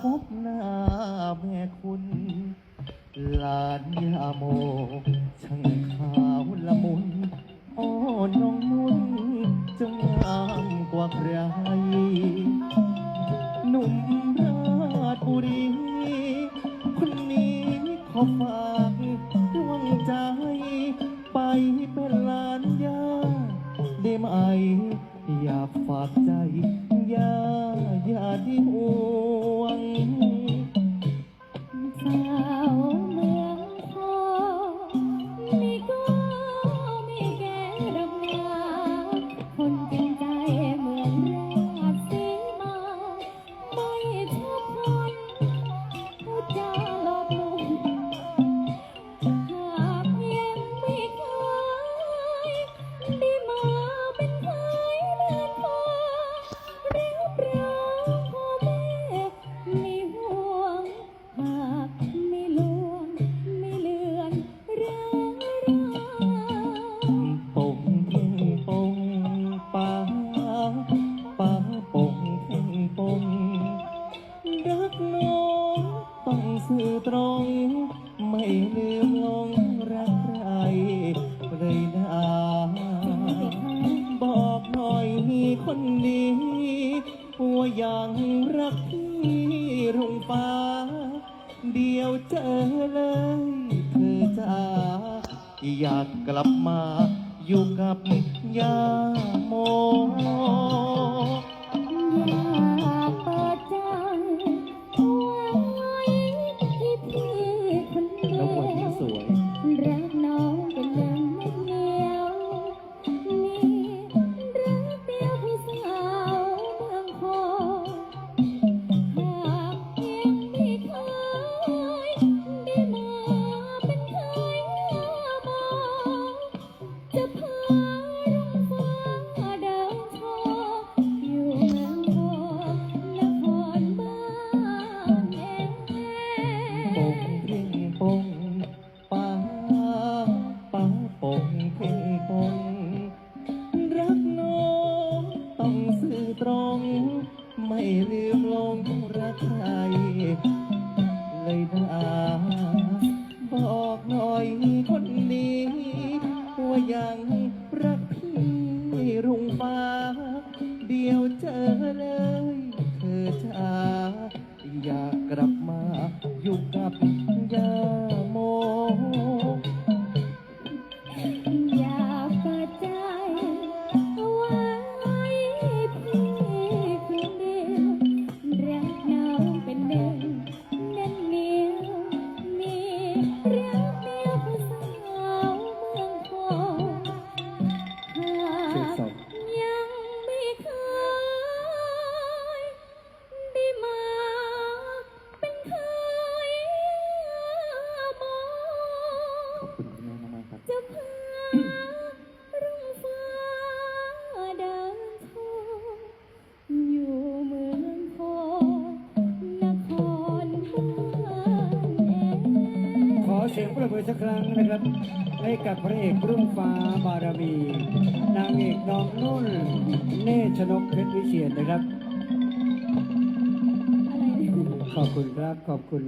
พบหน้าแม่คุณหลานยาโมช่างขาวละมุนอ้อนน้องนุ่นจะงามกว่าใคร หนุ่มราชบุรีคนนี้ขอฝากดวงใจ ไปเป็นหลานยาได้ไหมอยากฝากใจยาอย่าได้ห่ ป้าปงเพ่งปงรักน้องต้องสื่อตรง ไม่ลืมลงรักใครเลยนะบอกหน่อยคนดีว่ายังรักพี่รุ่งฟ้า เดียวเจอเลยเธอจ้าอยากกลับมาอยู่กับยา ใครเลยนะบอกหน่อยคนดีว่ายัง เสียงประมือสักครั้งนะครับ ให้กับพระเอกรุ่งฟ้าบารมี นางเอกน้องนุ่น เนตรชนกเพชรวิเชียนนะครับ ขอบคุณครับ ขอบคุณ